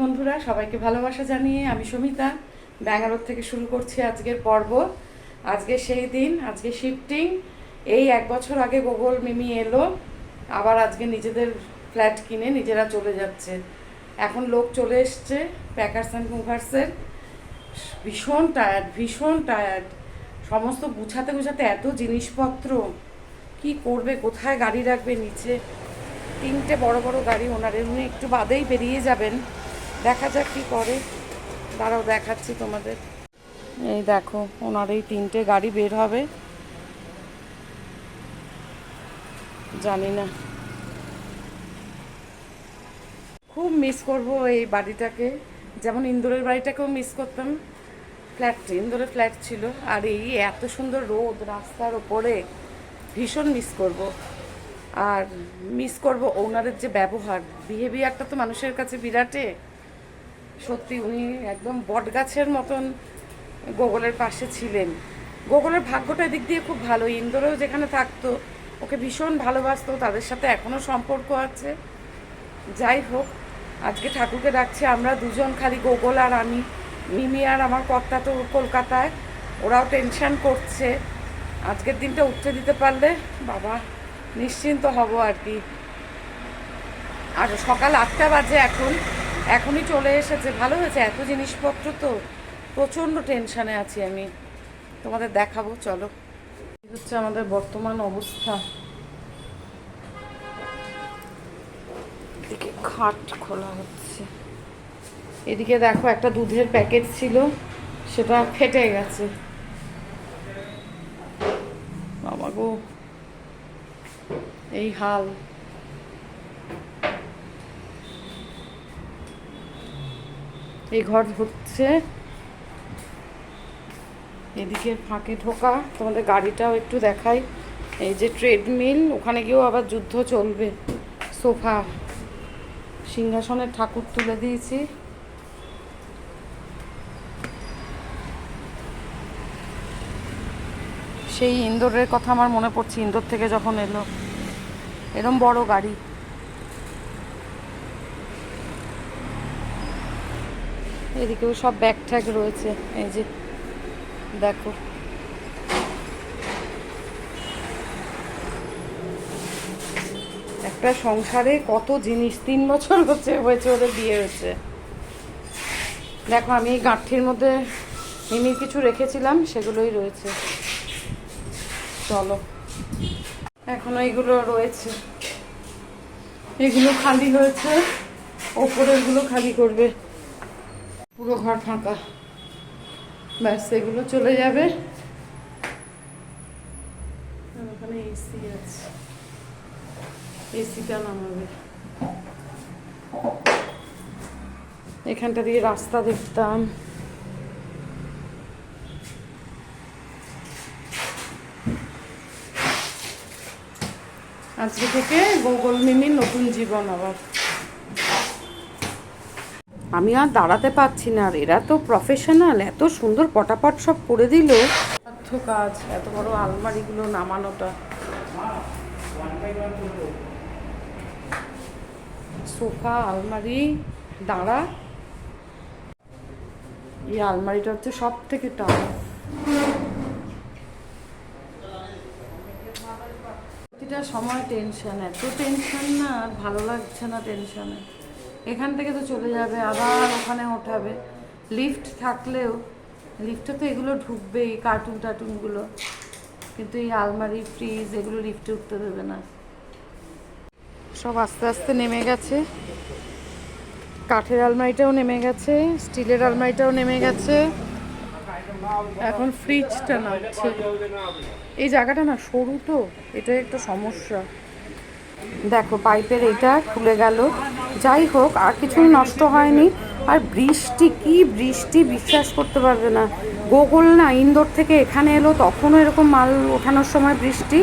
বন্ধুরা, সবাইকে ভালোবাসা জানিয়ে আমি সমিতা। ব্যাঙ্গালোর থেকে শুরু করছি আজকের পর্ব। আজকে সেই দিন, আজকে শিফটিং এই এক বছর আগে গোগল মিমি এলো। আবার আজকে নিজেদের ফ্ল্যাট কিনে নিজেরা চলে যাচ্ছে। এখন লোক চলে এসছে প্যাকার্স অ্যান্ড মুভার্সের ভীষণ টায়ার্ড ভীষণ টায়ার্ড সমস্ত গুছাতে গুছাতে এত জিনিসপত্র। কি করবে, কোথায় গাড়ি রাখবে নিচে? তিনটে বড় বড় গাড়ি ওনার, উনি একটু বাদেই বেরিয়ে যাবেন। দেখা যাক কি করে। দাঁড়াও, দেখাচ্ছি তোমাদের। এই দেখো, ওনার এই তিনটে গাড়ি বের হবে। জানি না। খুব মিস করব এই বাড়িটাকে। যেমন ইন্দোরের বাড়িটাকেও মিস করতাম। ফ্ল্যাট ইন্দোরের ফ্ল্যাট ছিল। আর এই এত সুন্দর রোদ রাস্তার ওপরে, ভীষণ মিস করব। আর মিস করব ওনারের যে ব্যবহার। বিহেভিয়ারটা তো মানুষের কাছে বিরাটে। সত্যি উনি একদম বটগাছের মতন গোগলের পাশে ছিলেন। গোগলের ভাগ্যটা এদিক দিয়ে খুব ভালো। ইন্দোরেও যেখানে থাকতো, ওকে ভীষণ ভালোবাসতো, তাদের সাথে এখনও সম্পর্ক আছে। যাই হোক, আজকে ঠাকুরকে ডাকছি, আমরা দুজন খালি গোগল আর আমি। মিমি আর আমার কর্তা তো কলকাতায়, ওরাও টেনশান করছে। আজকের দিনটা উঠতে দিতে পারলে বাবা, নিশ্চিন্ত হব আর কি। আর সকাল আটটা বাজে এখন। এখনই চলে এসেছে। ভালো হয়েছে? এত জিনিসপত্র তো প্রচণ্ড টেনশানে আছি আমি। তোমাদের দেখাবো, চলো। হচ্ছে আমাদের বর্তমান অবস্থা। এদিকে খাট খোলা হচ্ছে। এদিকে দেখো, একটা দুধের প্যাকেট ছিল, সেটা ফেটে গেছে। বাবা গো, এই হাল। এই ঘর হচ্ছে। এদিকে ফাঁকে ঢোকা, তোমাদের গাড়িটাও একটু দেখাই। এই যে ট্রেডমিল ওখানে গিয়েও আবার যুদ্ধ চলবে। সোফা। সিংহাসনের ঠাকুর তুলে দিয়েছি। সেই ইন্দোরের কথা আমার মনে পড়ছে, ইন্দোর থেকে যখন এলো। এরম বড় গাড়ি। এদিকেও সব ব্যাগ ট্যাগ রয়েছে। এই যে, দেখো। একটা সংসারে কত জিনিস তিন বছর হচ্ছে, হয়েছে ওদের বিয়ে হয়েছে দেখো, আমি এই গাঁঠির মধ্যে মিমির কিছু রেখেছিলাম, সেগুলোই রয়েছে। চলো। এখনও এগুলো রয়েছে। এগুলো খালি হয়েছে, ওপরেরগুলো খালি করবে। পুরো ঘর ফাঁকা। ব্যাস এগুলো চলে যাবে। ওখানে এসি আছে। এসিটা নামাবে। এখানটা দিয়ে রাস্তা দেখতাম। আজকে থেকে গোগল মিমির নতুন জীবন আবার। আমি আর দাঁড়াতে পারছি না আর এরা তো প্রফেশনাল এত সুন্দর পটাপট সব করে দিল। কাজ, এত বড় আলমারিগুলো নামানোটা। সোফা, আলমারি, দাঁড়া। এই আলমারিটা হচ্ছে সব থেকে টাফ প্রতিটা সময় টেনশন এত টেনশন না, আর ভালো লাগছে না টেনশনে এখান থেকে তো চলে যাবে, আবার ওখানে ওঠাবে লিফট থাকলেও লিফটে তো এগুলো ঢুকবেই কার্টুন টার্টুনগুলো কিন্তু এই আলমারি ফ্রিজ এগুলো লিফটে উঠতে দেবে না। সব আস্তে আস্তে নেমে গেছে। কাঠের আলমারিটাও নেমে গেছে, স্টিলের আলমারিটাও নেমে গেছে। এখন ফ্রিজটা নামছে। এই জায়গাটা না সরু তো, এটাই একটা সমস্যা। দেখো পাইপের এটা খুলে গেল। যাই হোক, আর কিছুই নষ্ট হয়নি। আর বৃষ্টি, কি বৃষ্টি, বিশ্বাস করতে পারবে না। গোগল না ইন্দোর থেকে এখানে এলো, তখনও এরকম মাল ওঠানোর সময় বৃষ্টি,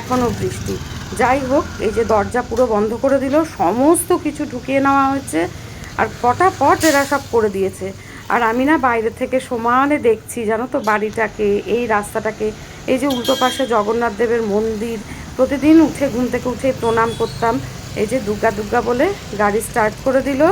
এখনও বৃষ্টি। যাই হোক, এই যে দরজা পুরো বন্ধ করে দিল, সমস্ত কিছু ঢুকিয়ে নেওয়া হয়েছে, আর পটাপট এরা সব করে দিয়েছে। আর আমি না বাইরে থেকে সমানে দেখছি, জানো তো বাড়িটাকে, এই রাস্তাটাকে। এই যে উল্টো পাশে জগন্নাথ দেবের মন্দির, প্রতিদিন উঠে, ঘুম থেকে উঠে প্রণাম করতাম। এই যে দুর্গা দুর্গা বলে গাড়ি স্টার্ট করে দিল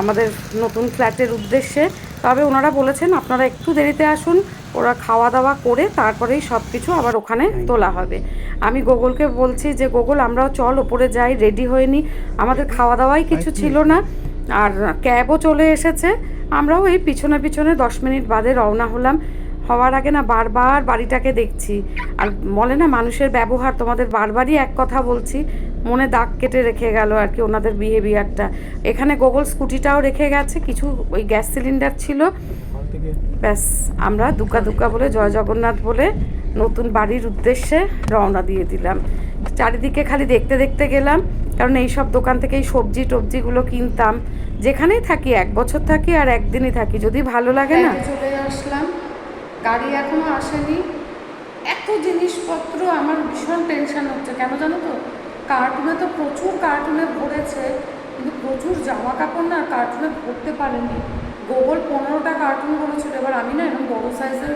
আমাদের নতুন ফ্ল্যাটের উদ্দেশ্যে। তবে ওনারা বলেছেন আপনারা একটু দেরিতে আসুন ওরা খাওয়া দাওয়া করে তারপরেই সব কিছু আবার ওখানে তোলা হবে। আমি গোগলকে বলছি যে গোগল আমরাও চল ওপরে যাই রেডি হয়ে নিই আমাদের খাওয়া দাওয়াই কিছু ছিল না। আর ক্যাবও চলে এসেছে। আমরাও এই পিছনে পিছনে দশ মিনিট বাদে রওনা হলাম। হওয়ার আগে না বারবার বাড়িটাকে দেখছি। আর বলে না, মানুষের ব্যবহার, তোমাদের বারবারই এক কথা বলছি, মনে দাগ কেটে রেখে গেল আর কি ওনাদের বিহেভিয়ারটা এখানে গোগল স্কুটিটাও রেখে গেছে, কিছু ওই গ্যাস সিলিন্ডার ছিল। ব্যাস, আমরা দুকা দুকা বলে, জয় জগন্নাথ বলে নতুন বাড়ির উদ্দেশ্যে রওনা দিয়ে দিলাম। চারিদিকে খালি দেখতে দেখতে গেলাম, কারণ এই সব দোকান থেকেই সবজি টবজিগুলো কিনতাম। যেখানেই থাকি, এক বছর থাকি আর একদিনই থাকি, যদি ভালো লাগে না। চলে আসলাম। গাড়ি এখনও আসেনি। এত জিনিসপত্র, আমার ভীষণ টেনশন হচ্ছে। কেন জানো তো? কার্টুনে তো প্রচুর কার্টুনে ভরেছে, কিন্তু প্রচুর জামা কাপড় না কার্টুনে ভরতে পারেনি। গোবল পনেরোটা কার্টুন বলেছিল এবার আমি না এরকম বড়ো সাইজের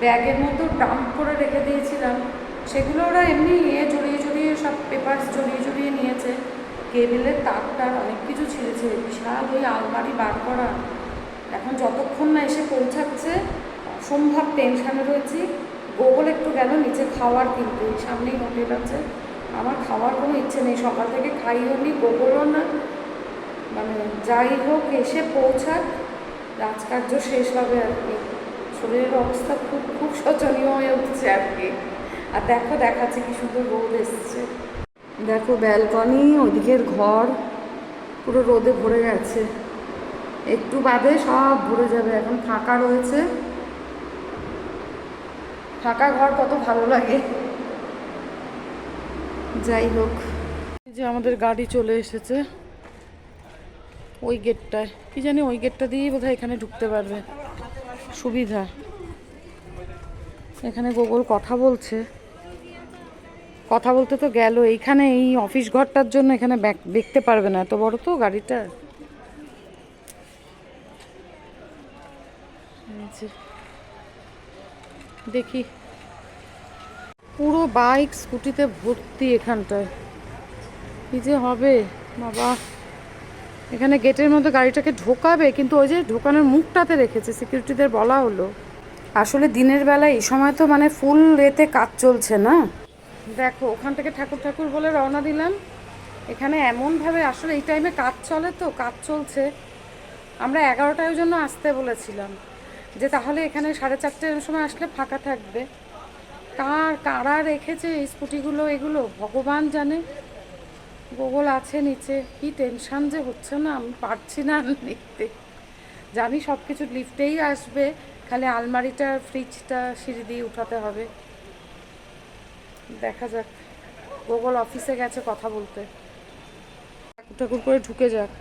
ব্যাগের মতো ডাম্প করে রেখে দিয়েছিলাম। সেগুলো ওরা এমনি ইয়ে জড়িয়ে জড়িয়ে সব পেপারস জড়িয়ে জড়িয়ে নিয়েছে। কেবেলের তার টার অনেক কিছু ছিঁড়েছে। বিশাল ওই আলমারি বার করা। এখন যতক্ষণ না এসে পৌঁছাচ্ছে অসম্ভব টেনশানে রয়েছি। গোগল একটু গেল, নিচে খাওয়ার কিন্তু, সামনেই হোটেল আছে। আমার খাওয়ার কোনো ইচ্ছে নেই, সকাল থেকে খাইও নি গোগলও না। মানে যাই হোক, এসে পৌঁছাক। রাজকার্য শেষ হবে আর কি। শরীরের অবস্থা খুব খুব শোচনীয় হয়ে উঠছে আর কি। আর দেখো, দেখাচ্ছে কি সুন্দর রোদ এসছে। দেখো ব্যালকনি ওইদিকের ঘর, পুরো রোদে ভরে গেছে। একটু বাদে সব ভরে যাবে, এখন ফাঁকা রয়েছে। ফাঁকা ঘর কত ভালো লাগে। যাই হোক যে আমাদের গাড়ি চলে এসেছে। ওই গেটটায়। কি জানি ওই গেটটা দিয়েই বোধহয় এখানে ঢুকতে পারবে। সুবিধা। এখানে গোগল কথা বলছে। কথা বলতে তো গেল। এইখানে এই অফিস ঘরটার জন্য এখানে দেখতে পারবে না। এত বড় তো গাড়িটা। দেখি। পুরো বাইক, স্কুটিতে ভর্তি এখানটায়। কি যে হবে, বাবা। এখানে গেটের মধ্যে গাড়িটাকে ঢোকাবে, কিন্তু ওই যে ঢোকানোর মুখটাতে রেখেছে, সিকিউরিটিদের বলা হলো। আসলে দিনের বেলা এই সময় তো মানে ফুল রেতে কাজ চলছে না? দেখো, ওখান থেকে ঠাকুর ঠাকুর বলে রওনা দিলাম। এখানে এমনভাবে আসলে এই টাইমে কাজ চলে তো, কাজ চলছে। আমরা এগারোটার জন্য আসতে বলেছিলাম। যে তাহলে এখানে সাড়ে চারটের সময় আসলে ফাঁকা থাকবে। কার, কারা রেখেছে এই স্কুটিগুলো, এগুলো? ভগবান জানে। গোগল আছে নিচে। কি টেনশন যে হচ্ছে না? আমি পারছি না নিতে জানি সব কিছু লিফটেই আসবে। খালি আলমারিটা ফ্রিজটা সিঁড়ি দিয়ে উঠাতে হবে। দেখা যাক। গোগল অফিসে গেছে কথা বলতে। ঠাকুর ঠাকুর করে ঢুকে যাক।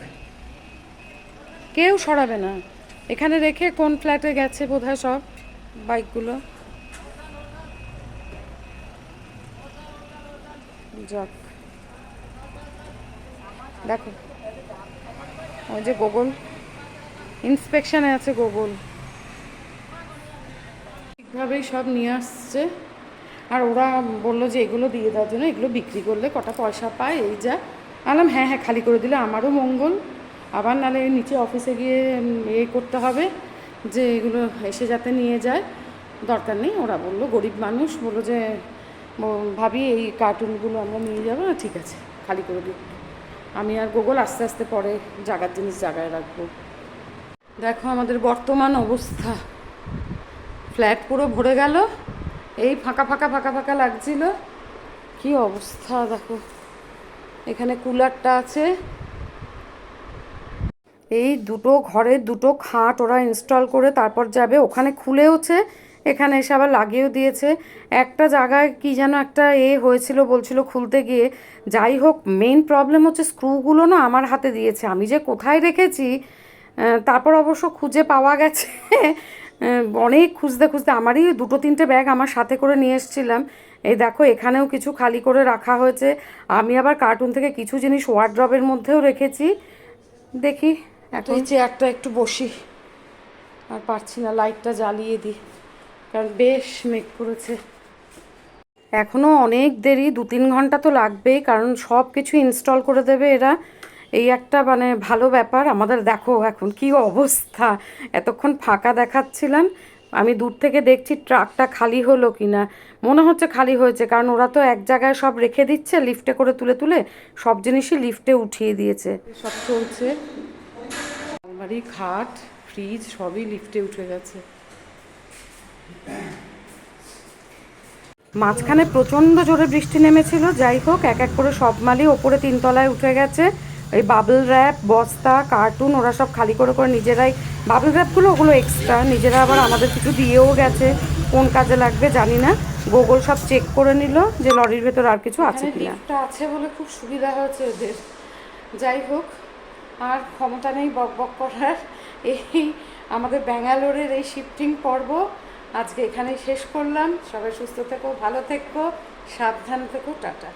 কেউ সরাবে না। এখানে রেখে কোন ফ্ল্যাটে গেছে বোধহয় সব বাইকগুলো যাক। দেখো, ওই যে গুগল ইন্সপেকশনে আছে গুগল ঠিকভাবেই সব নিয়ে আসছে। আর ওরা বলল যে এগুলো দিয়ে দেওয়ার জন্য এগুলো বিক্রি করলে কটা পয়সা পায়, এই যা। আলাম হ্যাঁ হ্যাঁ খালি করে দিলে আমারও মঙ্গল। আবার নালে নিচে অফিসে গিয়ে এ করতে হবে যে এগুলো এসে যাতে নিয়ে যায়। দরকার নেই, ওরা বলল, গরিব মানুষ, বলল যে ভাবি এই কার্টুনগুলো আমরা নিয়ে যাব না ঠিক আছে, খালি করে দিই। আমি আর গুগল আস্তে আস্তে পরে জাগার জিনিস জায়গায় রাখব। দেখো আমাদের বর্তমান অবস্থা। ফ্ল্যাট পুরো ভরে গেল, এই ফাঁকা ফাঁকা ফাঁকা ফাঁকা লাগছিল। কি অবস্থা দেখো। এখানে কুলারটা আছে এই দুটো ঘরে দুটো খাট ওরা ইনস্টল করে তারপর যাবে। ওখানে খুলেওছে, এখানে এসে আবার লাগিয়েও দিয়েছে। একটা জায়গায় কি যেন একটা এ হয়েছিল, বলছিল খুলতে গিয়ে। যাই হোক মেন প্রবলেম হচ্ছে স্ক্রুগুলো না আমার হাতে দিয়েছে। আমি যে কোথায় রেখেছি তারপর অবশ্য খুঁজে পাওয়া গেছে। অনেক খুঁজতে খুঁজতে আমারই দুটো তিনটে ব্যাগ আমার সাথে করে নিয়ে এসেছিলাম। এই দেখো, এখানেও কিছু খালি করে রাখা হয়েছে। আমি আবার কার্টুন থেকে কিছু জিনিস ওয়ার্ড্রবের মধ্যেও রেখেছি। দেখি। এখন? চেয়ারটা একটু বসি। আর পারছি না লাইটটা জ্বালিয়ে দিই। কারণ বেশ মেঘ করেছে। এখনও অনেক দেরি দু তিন ঘণ্টা তো লাগবেই কারণ সব কিছু ইনস্টল করে দেবে এরা। এই একটা মানে ভালো ব্যাপার আমাদের দেখো এখন কি অবস্থা। এতক্ষণ ফাঁকা দেখাচ্ছিলাম আমি দূর থেকে দেখছি ট্রাকটা খালি হলো কি না মনে হচ্ছে খালি হয়েছে কারণ ওরা তো এক জায়গায় সব রেখে দিচ্ছে লিফটে করে তুলে তুলে সব জিনিসই লিফটে উঠিয়ে দিয়েছে। সব চলছে। আলমারি খাট ফ্রিজ সবই লিফটে উঠে গেছে। মাঝখানে প্রচণ্ড জোরে বৃষ্টি নেমেছিল যাই হোক এক এক করে সব মালই ওপরে তিনতলায় উঠে গেছে। ওই বাবল র্যাপ বস্তা কার্টুন ওরা সব খালি করে করে নিজেরাই বাবল র্যাপগুলো ওগুলো এক্সট্রা নিজেরা আবার আমাদের কিছু দিয়েও গেছে। কোন কাজে লাগবে জানি না। গুগল সব চেক করে নিল যে লরির ভেতর আর কিছু আছে কিনা আছে বলে খুব সুবিধা হয়েছে ওদের। যাই হোক আর ক্ষমতা নেই বক বক করার। এই আমাদের ব্যাঙ্গালোরের এই শিফটিং পর্ব আজকে এখানেই শেষ করলাম। সবাই সুস্থ থেকো, ভালো থেকো, সাবধান থেকো, টাটা।